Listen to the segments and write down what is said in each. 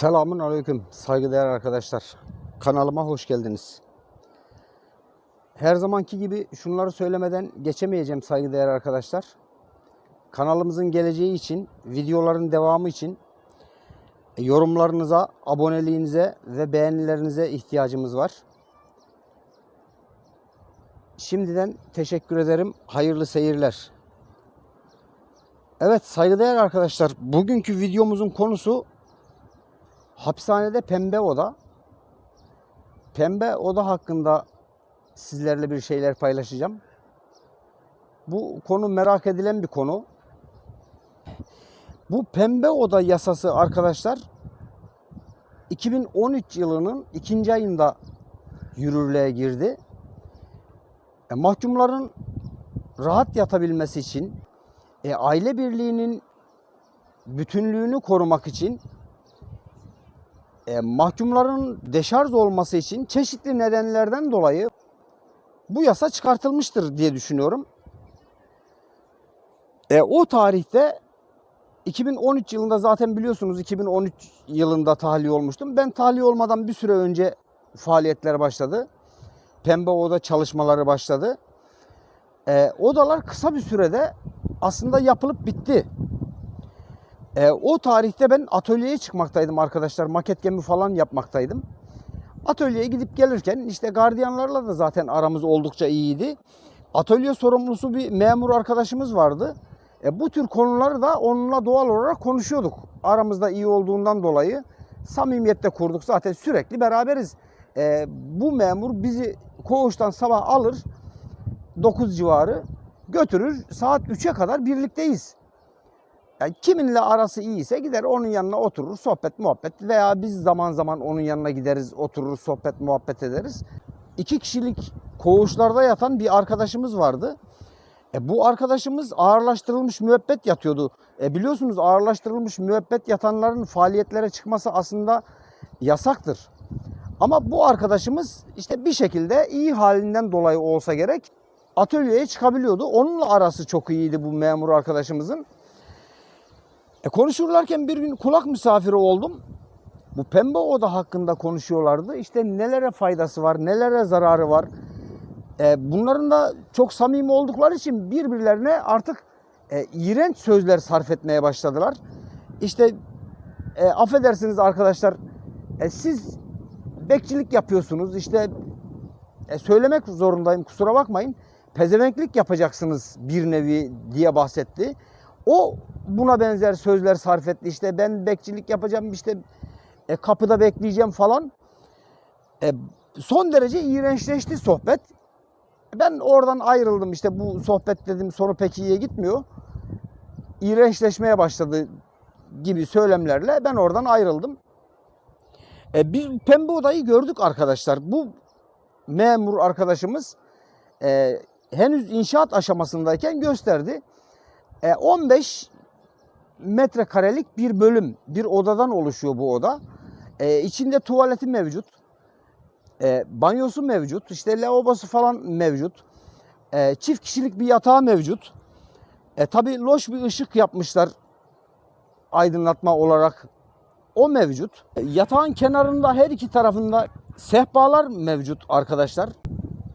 Selamun Aleyküm saygıdeğer arkadaşlar. Kanalıma hoş geldiniz. Her zamanki gibi şunları söylemeden geçemeyeceğim saygıdeğer arkadaşlar. Kanalımızın geleceği için, videoların devamı için e, yorumlarınıza, aboneliğinize ve beğenilerinize ihtiyacımız var. Şimdiden teşekkür ederim. Hayırlı seyirler. Evet saygıdeğer arkadaşlar, bugünkü videomuzun konusu Hapishanede pembe oda. Pembe oda hakkında sizlerle bir şeyler paylaşacağım. Bu konu merak edilen bir konu. Bu pembe oda yasası arkadaşlar 2013 yılının ikinci ayında yürürlüğe girdi. E, mahkumların rahat yatabilmesi için, e, aile birliğinin bütünlüğünü korumak için e, mahkumların deşarj olması için çeşitli nedenlerden dolayı bu yasa çıkartılmıştır diye düşünüyorum. E, o tarihte 2013 yılında zaten biliyorsunuz 2013 yılında tahliye olmuştum. Ben tahliye olmadan bir süre önce faaliyetler başladı. Pembe Oda çalışmaları başladı. E, odalar kısa bir sürede aslında yapılıp bitti. E, o tarihte ben atölyeye çıkmaktaydım arkadaşlar. Maket gemi falan yapmaktaydım. Atölyeye gidip gelirken işte gardiyanlarla da zaten aramız oldukça iyiydi. Atölye sorumlusu bir memur arkadaşımız vardı. E, bu tür konuları da onunla doğal olarak konuşuyorduk. Aramızda iyi olduğundan dolayı samimiyette kurduk. Zaten sürekli beraberiz. E, bu memur bizi koğuştan sabah alır 9 civarı götürür. Saat 3'e kadar birlikteyiz. Yani kiminle arası iyiyse gider onun yanına oturur sohbet muhabbet veya biz zaman zaman onun yanına gideriz oturur sohbet muhabbet ederiz. İki kişilik koğuşlarda yatan bir arkadaşımız vardı. E bu arkadaşımız ağırlaştırılmış müebbet yatıyordu. E biliyorsunuz ağırlaştırılmış müebbet yatanların faaliyetlere çıkması aslında yasaktır. Ama bu arkadaşımız işte bir şekilde iyi halinden dolayı olsa gerek atölyeye çıkabiliyordu. Onunla arası çok iyiydi bu memur arkadaşımızın. E konuşurlarken bir gün kulak misafiri oldum. Bu pembe oda hakkında konuşuyorlardı. İşte nelere faydası var, nelere zararı var. E, bunların da çok samimi oldukları için birbirlerine artık e, iğrenç sözler sarf etmeye başladılar. İşte e, affedersiniz arkadaşlar, e, siz bekçilik yapıyorsunuz. İşte e, söylemek zorundayım kusura bakmayın. Pezevenklik yapacaksınız bir nevi diye bahsetti. O buna benzer sözler sarf etti. İşte ben bekçilik yapacağım işte e, kapıda bekleyeceğim falan. E, son derece iğrençleşti sohbet. Ben oradan ayrıldım işte bu sohbet dedim sonu pek iyiye gitmiyor. İğrençleşmeye başladı gibi söylemlerle ben oradan ayrıldım. E, biz pembe odayı gördük arkadaşlar. Bu memur arkadaşımız e, henüz inşaat aşamasındayken gösterdi. E, 15 metrekarelik bir bölüm, bir odadan oluşuyor bu oda. E, içinde tuvaleti mevcut. E, banyosu mevcut. işte lavabosu falan mevcut. E, çift kişilik bir yatağı mevcut. E, Tabi loş bir ışık yapmışlar aydınlatma olarak. O mevcut. E, yatağın kenarında her iki tarafında sehpalar mevcut arkadaşlar.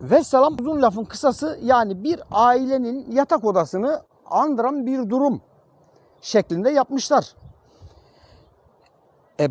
Ve selam uzun lafın kısası yani bir ailenin yatak odasını andıran bir durum şeklinde yapmışlar. E,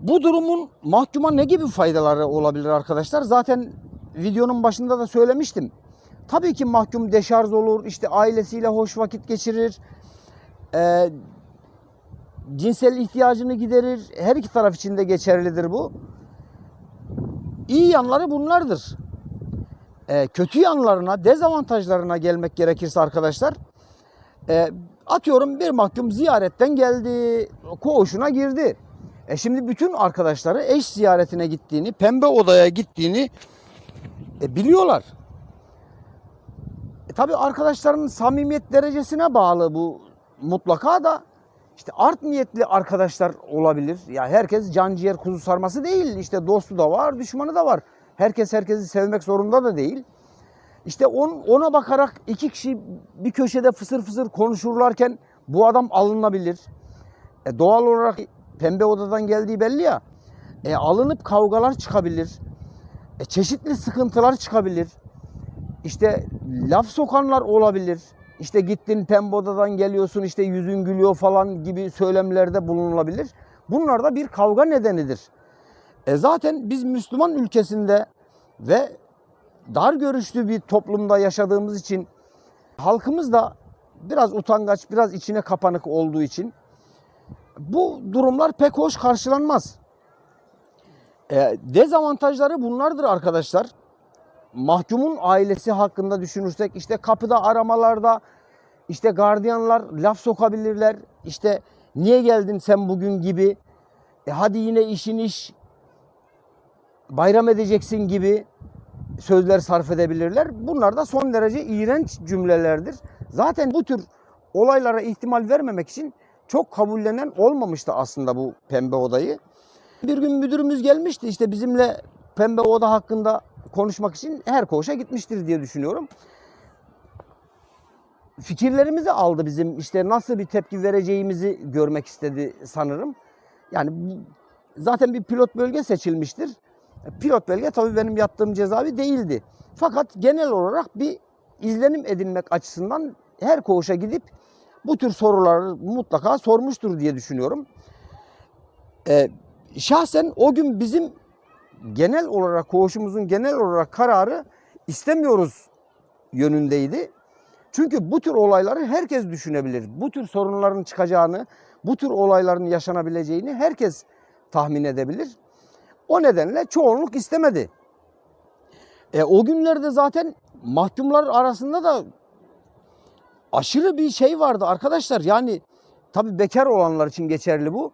bu durumun mahkuma ne gibi faydaları olabilir arkadaşlar? Zaten videonun başında da söylemiştim. Tabii ki mahkum deşarj olur, işte ailesiyle hoş vakit geçirir, e, cinsel ihtiyacını giderir. Her iki taraf için de geçerlidir bu. İyi yanları bunlardır. E, kötü yanlarına, dezavantajlarına gelmek gerekirse arkadaşlar, e, atıyorum bir mahkum ziyaretten geldi, koğuşuna girdi. E şimdi bütün arkadaşları eş ziyaretine gittiğini, pembe odaya gittiğini e, biliyorlar. E tabi arkadaşların samimiyet derecesine bağlı bu mutlaka da işte art niyetli arkadaşlar olabilir. Ya herkes can ciğer kuzu sarması değil. İşte dostu da var, düşmanı da var. Herkes herkesi sevmek zorunda da değil. İşte on, ona bakarak iki kişi bir köşede fısır fısır konuşurlarken bu adam alınabilir. E doğal olarak pembe odadan geldiği belli ya. E, alınıp kavgalar çıkabilir. E, çeşitli sıkıntılar çıkabilir. İşte laf sokanlar olabilir. İşte gittin pembe odadan geliyorsun işte yüzün gülüyor falan gibi söylemlerde bulunulabilir. Bunlar da bir kavga nedenidir. E zaten biz Müslüman ülkesinde ve dar görüşlü bir toplumda yaşadığımız için halkımız da biraz utangaç, biraz içine kapanık olduğu için bu durumlar pek hoş karşılanmaz. E, dezavantajları bunlardır arkadaşlar. Mahkumun ailesi hakkında düşünürsek işte kapıda aramalarda işte gardiyanlar laf sokabilirler. İşte niye geldin sen bugün gibi. E hadi yine işin iş bayram edeceksin gibi sözler sarf edebilirler. Bunlar da son derece iğrenç cümlelerdir. Zaten bu tür olaylara ihtimal vermemek için çok kabullenen olmamıştı aslında bu pembe odayı. Bir gün müdürümüz gelmişti işte bizimle pembe oda hakkında konuşmak için her koğuşa gitmiştir diye düşünüyorum. Fikirlerimizi aldı bizim işte nasıl bir tepki vereceğimizi görmek istedi sanırım. Yani zaten bir pilot bölge seçilmiştir. Pilot bölge tabii benim yattığım cezaevi değildi. Fakat genel olarak bir izlenim edinmek açısından her koğuşa gidip bu tür soruları mutlaka sormuştur diye düşünüyorum. Ee, şahsen o gün bizim genel olarak koğuşumuzun genel olarak kararı istemiyoruz yönündeydi. Çünkü bu tür olayları herkes düşünebilir. Bu tür sorunların çıkacağını, bu tür olayların yaşanabileceğini herkes tahmin edebilir. O nedenle çoğunluk istemedi. E, o günlerde zaten mahkumlar arasında da aşırı bir şey vardı arkadaşlar. Yani tabii bekar olanlar için geçerli bu.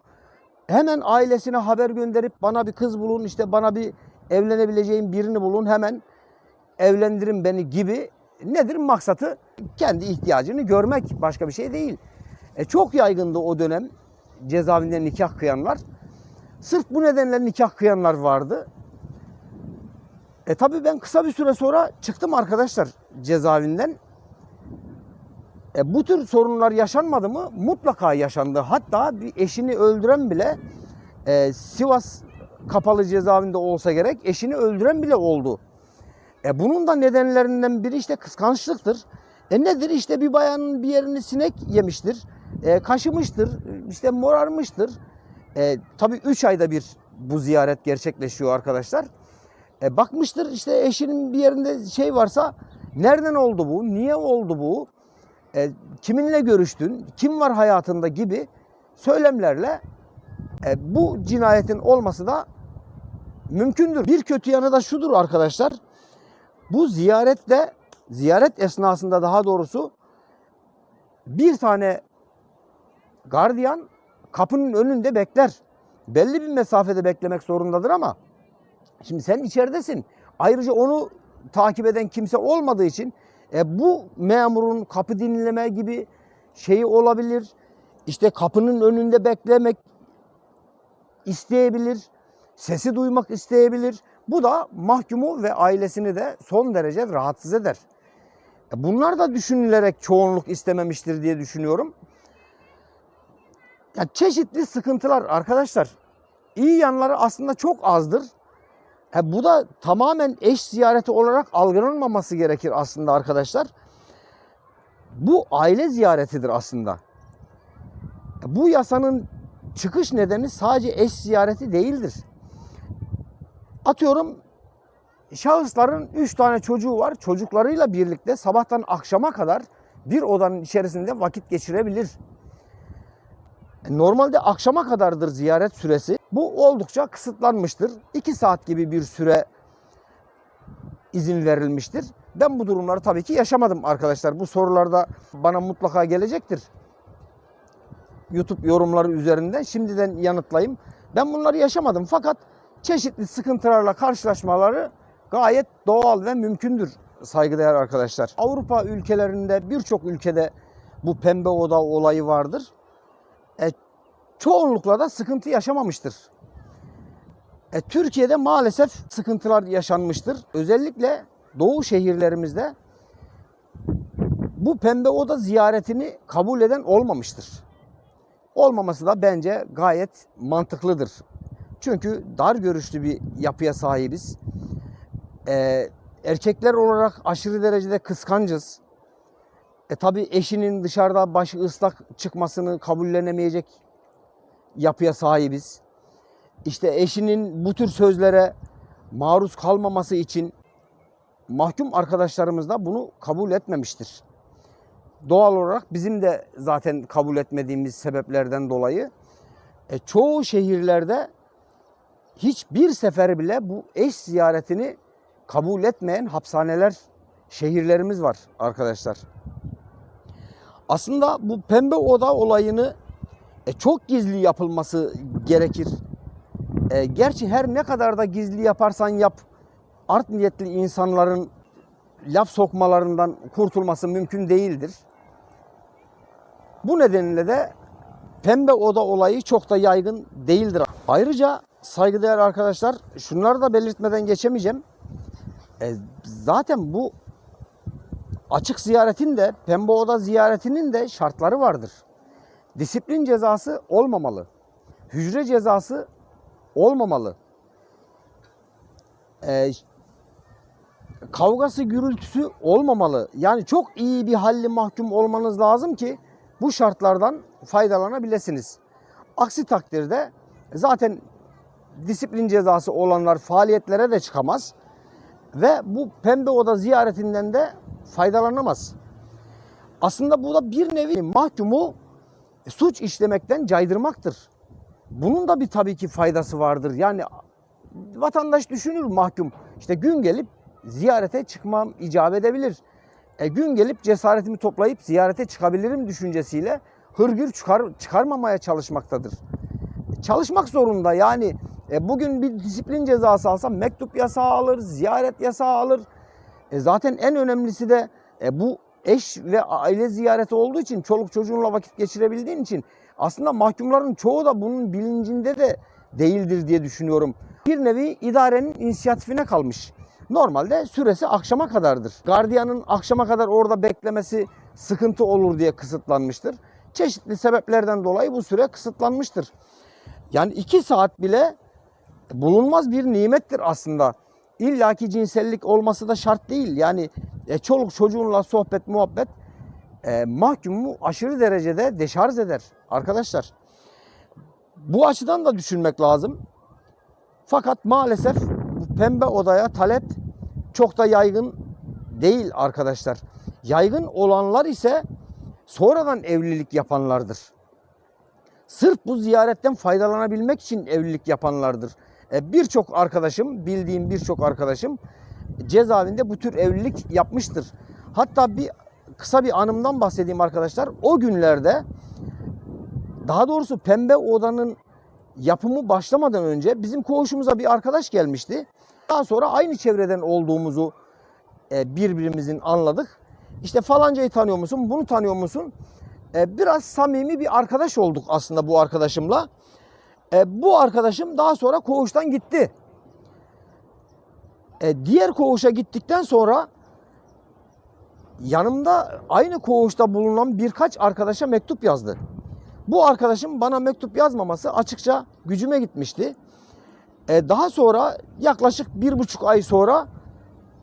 Hemen ailesine haber gönderip bana bir kız bulun, işte bana bir evlenebileceğim birini bulun, hemen evlendirin beni gibi nedir maksatı? Kendi ihtiyacını görmek başka bir şey değil. E, çok yaygındı o dönem cezaevinde nikah kıyanlar. Sırf bu nedenle nikah kıyanlar vardı. E tabii ben kısa bir süre sonra çıktım arkadaşlar cezaevinden. E, bu tür sorunlar yaşanmadı mı? Mutlaka yaşandı. Hatta bir eşini öldüren bile e, Sivas kapalı cezaevinde olsa gerek eşini öldüren bile oldu. E, bunun da nedenlerinden biri işte kıskançlıktır. E nedir? İşte bir bayanın bir yerini sinek yemiştir. E, kaşımıştır. işte morarmıştır. E, tabii 3 ayda bir bu ziyaret gerçekleşiyor arkadaşlar. E, bakmıştır işte eşinin bir yerinde şey varsa nereden oldu bu? Niye oldu bu? E, kiminle görüştün? Kim var hayatında gibi söylemlerle e, bu cinayetin olması da mümkündür. Bir kötü yanı da şudur arkadaşlar. Bu ziyarette ziyaret esnasında daha doğrusu bir tane gardiyan kapının önünde bekler. Belli bir mesafede beklemek zorundadır ama şimdi sen içeridesin. Ayrıca onu takip eden kimse olmadığı için e, bu memurun kapı dinleme gibi şeyi olabilir. İşte kapının önünde beklemek isteyebilir. Sesi duymak isteyebilir. Bu da mahkumu ve ailesini de son derece rahatsız eder. E, Bunlar da düşünülerek çoğunluk istememiştir diye düşünüyorum. Ya çeşitli sıkıntılar arkadaşlar. İyi yanları aslında çok azdır. Ha, bu da tamamen eş ziyareti olarak algılanmaması gerekir aslında arkadaşlar. Bu aile ziyaretidir aslında. Bu yasanın çıkış nedeni sadece eş ziyareti değildir. Atıyorum şahısların 3 tane çocuğu var. Çocuklarıyla birlikte sabahtan akşama kadar bir odanın içerisinde vakit geçirebilir. Normalde akşama kadardır ziyaret süresi. Bu oldukça kısıtlanmıştır. 2 saat gibi bir süre izin verilmiştir. Ben bu durumları tabii ki yaşamadım arkadaşlar. Bu sorularda bana mutlaka gelecektir. YouTube yorumları üzerinden şimdiden yanıtlayayım. Ben bunları yaşamadım fakat çeşitli sıkıntılarla karşılaşmaları gayet doğal ve mümkündür saygıdeğer arkadaşlar. Avrupa ülkelerinde birçok ülkede bu pembe oda olayı vardır. E, çoğunlukla da sıkıntı yaşamamıştır. E, Türkiye'de maalesef sıkıntılar yaşanmıştır. Özellikle doğu şehirlerimizde bu pembe oda ziyaretini kabul eden olmamıştır. olmaması da bence gayet mantıklıdır. Çünkü dar görüşlü bir yapıya sahibiz. Ee, erkekler olarak aşırı derecede kıskancız. E tabi eşinin dışarıda başı ıslak çıkmasını kabullenemeyecek yapıya sahibiz. İşte eşinin bu tür sözlere maruz kalmaması için mahkum arkadaşlarımız da bunu kabul etmemiştir. Doğal olarak bizim de zaten kabul etmediğimiz sebeplerden dolayı e, çoğu şehirlerde hiçbir sefer bile bu eş ziyaretini kabul etmeyen hapishaneler, şehirlerimiz var arkadaşlar. Aslında bu pembe oda olayını e, çok gizli yapılması gerekir. E, gerçi her ne kadar da gizli yaparsan yap, art niyetli insanların laf sokmalarından kurtulması mümkün değildir. Bu nedenle de pembe oda olayı çok da yaygın değildir. Ayrıca saygıdeğer arkadaşlar şunları da belirtmeden geçemeyeceğim. E, zaten bu açık ziyaretin de pembe oda ziyaretinin de şartları vardır. Disiplin cezası olmamalı. Hücre cezası olmamalı. E, kavgası gürültüsü olmamalı. Yani çok iyi bir halli mahkum olmanız lazım ki bu şartlardan faydalanabilirsiniz. Aksi takdirde zaten disiplin cezası olanlar faaliyetlere de çıkamaz ve bu pembe oda ziyaretinden de faydalanamaz. Aslında bu da bir nevi mahkumu suç işlemekten caydırmaktır. Bunun da bir tabii ki faydası vardır. Yani vatandaş düşünür mahkum. İşte gün gelip ziyarete çıkmam icap edebilir. E, gün gelip cesaretimi toplayıp ziyarete çıkabilirim düşüncesiyle hırgür çıkar, çıkarmamaya çalışmaktadır. Çalışmak zorunda yani e, bugün bir disiplin cezası alsam mektup yasağı alır, ziyaret yasağı alır. E, zaten en önemlisi de e, bu eş ve aile ziyareti olduğu için çoluk çocuğunla vakit geçirebildiğin için aslında mahkumların çoğu da bunun bilincinde de değildir diye düşünüyorum. Bir nevi idarenin inisiyatifine kalmış. Normalde süresi akşama kadardır. Gardiyanın akşama kadar orada beklemesi sıkıntı olur diye kısıtlanmıştır. Çeşitli sebeplerden dolayı bu süre kısıtlanmıştır. Yani iki saat bile bulunmaz bir nimettir aslında. İlla ki cinsellik olması da şart değil. Yani e, çoluk çocuğunla sohbet muhabbet e, mahkumu aşırı derecede deşarj eder arkadaşlar. Bu açıdan da düşünmek lazım. Fakat maalesef pembe odaya talep çok da yaygın değil arkadaşlar. Yaygın olanlar ise sonradan evlilik yapanlardır. Sırf bu ziyaretten faydalanabilmek için evlilik yapanlardır. E, birçok arkadaşım, bildiğim birçok arkadaşım cezaevinde bu tür evlilik yapmıştır. Hatta bir kısa bir anımdan bahsedeyim arkadaşlar. O günlerde daha doğrusu pembe odanın yapımı başlamadan önce bizim koğuşumuza bir arkadaş gelmişti. Daha sonra aynı çevreden olduğumuzu e, birbirimizin anladık. İşte falancayı tanıyor musun, bunu tanıyor musun? E, biraz samimi bir arkadaş olduk aslında bu arkadaşımla. E, bu arkadaşım daha sonra koğuştan gitti. E, diğer koğuşa gittikten sonra yanımda aynı koğuşta bulunan birkaç arkadaşa mektup yazdı. Bu arkadaşım bana mektup yazmaması açıkça gücüme gitmişti. E, daha sonra yaklaşık bir buçuk ay sonra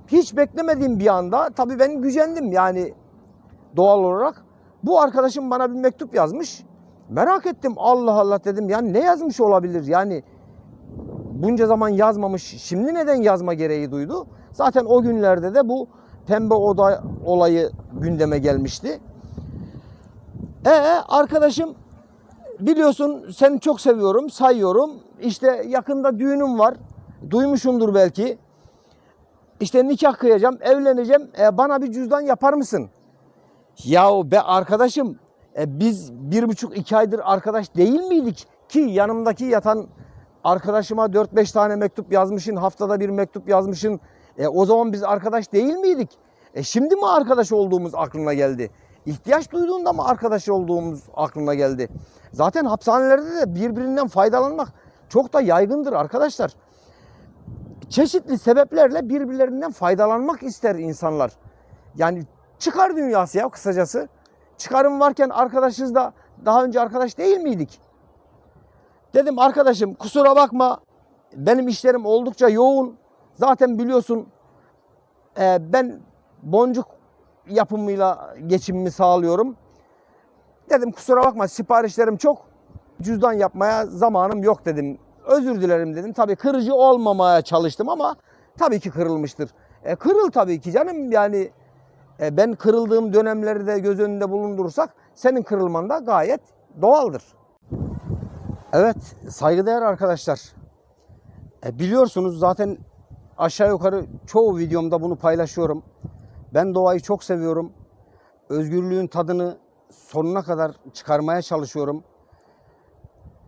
hiç beklemediğim bir anda tabii ben gücendim yani doğal olarak. Bu arkadaşım bana bir mektup yazmış. Merak ettim Allah Allah dedim yani ne yazmış olabilir yani bunca zaman yazmamış şimdi neden yazma gereği duydu. Zaten o günlerde de bu pembe oda olayı gündeme gelmişti. E arkadaşım biliyorsun seni çok seviyorum, sayıyorum. İşte yakında düğünüm var. Duymuşumdur belki. İşte nikah kıyacağım, evleneceğim. E, bana bir cüzdan yapar mısın? Yahu be arkadaşım e, biz bir buçuk iki aydır arkadaş değil miydik? Ki yanımdaki yatan arkadaşıma 4-5 tane mektup yazmışın, haftada bir mektup yazmışın. E, o zaman biz arkadaş değil miydik? E, şimdi mi arkadaş olduğumuz aklına geldi? İhtiyaç duyduğunda mı arkadaş olduğumuz aklına geldi? Zaten hapishanelerde de birbirinden faydalanmak çok da yaygındır arkadaşlar. Çeşitli sebeplerle birbirlerinden faydalanmak ister insanlar. Yani çıkar dünyası ya kısacası. Çıkarım varken arkadaşız da Daha önce arkadaş değil miydik? Dedim arkadaşım kusura bakma benim işlerim oldukça yoğun. Zaten biliyorsun e, ben boncuk yapımıyla geçimimi sağlıyorum. Dedim kusura bakma siparişlerim çok. Cüzdan yapmaya zamanım yok dedim. Özür dilerim dedim. Tabii kırıcı olmamaya çalıştım ama tabii ki kırılmıştır. E, kırıl tabii ki canım yani ben kırıldığım dönemleri de göz önünde bulundurursak senin kırılman da gayet doğaldır. Evet saygıdeğer arkadaşlar. E, biliyorsunuz zaten aşağı yukarı çoğu videomda bunu paylaşıyorum. Ben doğayı çok seviyorum. Özgürlüğün tadını sonuna kadar çıkarmaya çalışıyorum.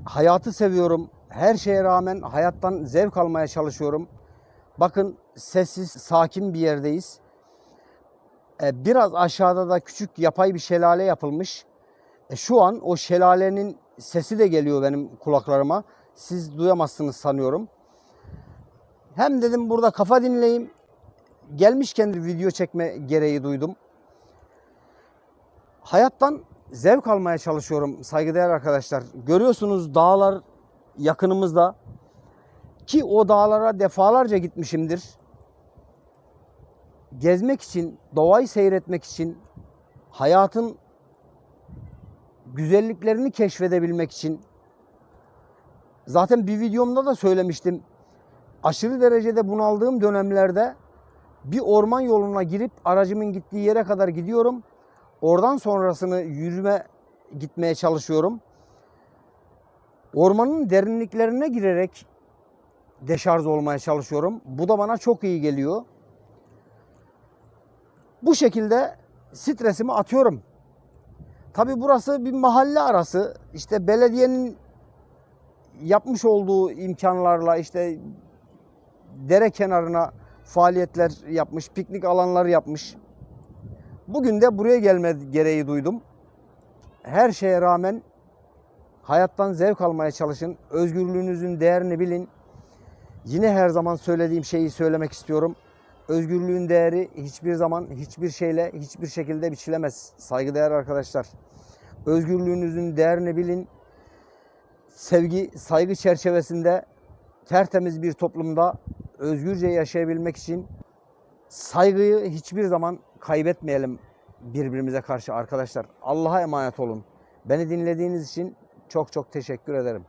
Hayatı seviyorum. Her şeye rağmen hayattan zevk almaya çalışıyorum. Bakın sessiz, sakin bir yerdeyiz. E, Biraz aşağıda da küçük yapay bir şelale yapılmış. E, Şu an o şelalenin sesi de geliyor benim kulaklarıma. Siz duyamazsınız sanıyorum. Hem dedim burada kafa dinleyeyim. Gelmişken de video çekme gereği duydum. Hayattan zevk almaya çalışıyorum saygıdeğer arkadaşlar. Görüyorsunuz dağlar yakınımızda. Ki o dağlara defalarca gitmişimdir. Gezmek için, doğayı seyretmek için, hayatın güzelliklerini keşfedebilmek için. Zaten bir videomda da söylemiştim. Aşırı derecede bunaldığım dönemlerde bir orman yoluna girip aracımın gittiği yere kadar gidiyorum. Oradan sonrasını yürüme gitmeye çalışıyorum. Ormanın derinliklerine girerek deşarj olmaya çalışıyorum. Bu da bana çok iyi geliyor. Bu şekilde stresimi atıyorum. Tabi burası bir mahalle arası. İşte belediyenin yapmış olduğu imkanlarla işte dere kenarına faaliyetler yapmış, piknik alanları yapmış. Bugün de buraya gelme gereği duydum. Her şeye rağmen hayattan zevk almaya çalışın. Özgürlüğünüzün değerini bilin. Yine her zaman söylediğim şeyi söylemek istiyorum. Özgürlüğün değeri hiçbir zaman hiçbir şeyle hiçbir şekilde biçilemez. Saygıdeğer arkadaşlar. Özgürlüğünüzün değerini bilin. Sevgi, saygı çerçevesinde tertemiz bir toplumda özgürce yaşayabilmek için saygıyı hiçbir zaman kaybetmeyelim birbirimize karşı arkadaşlar. Allah'a emanet olun. Beni dinlediğiniz için çok çok teşekkür ederim.